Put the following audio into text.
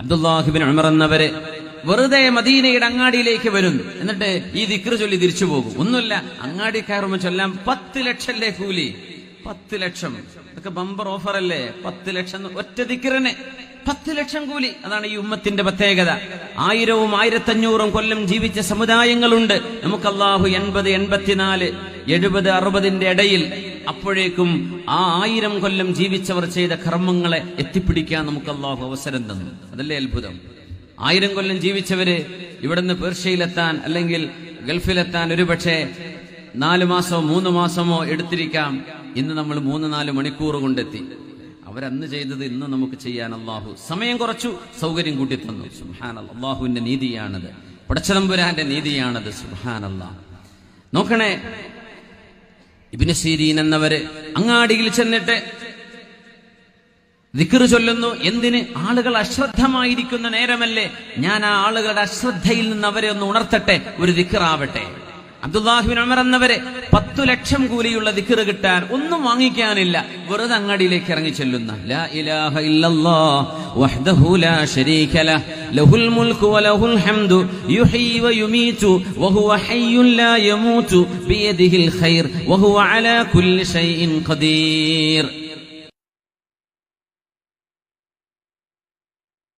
അബ്ദുല്ലാഹിബിൻ ഉമർ എന്നവര് വെറുതെ മദീനയുടെ അങ്ങാടിയിലേക്ക് വരുന്നു എന്നിട്ട് ഈ ദിക്ർ ചൊല്ലി തിരിച്ചു പോകും. ഒന്നുമില്ല അങ്ങാടി കയറുമ്പോൾ ചൊല്ലാം പത്ത് ലക്ഷല്ലേ കൂലി? പത്ത് ലക്ഷം. ഇതൊക്കെ ബമ്പർ ഓഫർ അല്ലേ? പത്ത് ലക്ഷം ഒറ്റ ദിക്റിന്. പത്ത് ലക്ഷം കൂലി. അതാണ് ഈ ഉമ്മത്തിന്റെ പ്രത്യേകത. ആയിരവും ആയിരത്തഞ്ഞൂറും കൊല്ലം ജീവിച്ച സമുദായങ്ങളുണ്ട്. നമുക്ക് അള്ളാഹു എൺപത് എൺപത്തിനാല് എഴുപത് അറുപതിന്റെ ഇടയിൽ അപ്പോഴേക്കും ആ ആയിരം കൊല്ലം ജീവിച്ചവർ ചെയ്ത കർമ്മങ്ങളെ എത്തിപ്പിടിക്കാൻ നമുക്ക് അള്ളാഹു അവസരം തന്നു. അതല്ലേ അത്ഭുതം? ആയിരം കൊല്ലം ജീവിച്ചവര് ഇവിടുന്ന് പേർഷ്യയിലെത്താൻ അല്ലെങ്കിൽ ഗൾഫിലെത്താൻ ഒരുപക്ഷെ നാലു മാസമോ മൂന്ന് മാസമോ എടുത്തിരിക്കാം. ഇന്ന് നമ്മൾ മൂന്ന് നാല് മണിക്കൂർ കൊണ്ടെത്തി. അവരന്ന് ചെയ്തത് ഇന്ന് നമുക്ക് ചെയ്യാൻ അള്ളാഹു സമയം കുറച്ചു സൗകര്യം കൂട്ടി തന്നു സുഹാൻ അള്ളാഹുവിന്റെ നീതിയാണത്. പടച്ചതമ്പുരാന്റെ നീതിയാണത്. സുഹാൻ അള്ളാഹ് നോക്കണേ ഇബിന് സീരീൻ എന്നവര് അങ്ങാടിയിൽ ചെന്നിട്ട് ദിക്കറ് ചൊല്ലുന്നു. എന്തിന്? ആളുകൾ അശ്രദ്ധമായിരിക്കുന്ന നേരമല്ലേ? ഞാൻ ആ ആളുകളുടെ അശ്രദ്ധയിൽ നിന്ന് അവരെ ഒന്ന് ഉണർത്തട്ടെ? ഒരു ദിക്കറാവട്ടെ അബ്ദുല്ലാഹിബിൻ ഉമർ എന്നവരെ പത്തു ലക്ഷം കൂലിയുള്ള ദിക്കറ് കിട്ടാൻ ഒന്നും വാങ്ങിക്കാനില്ല. വെറുതെ അങ്ങാടിയിലേക്ക് ഇറങ്ങി ചെല്ലുന്ന. ഖദീർ.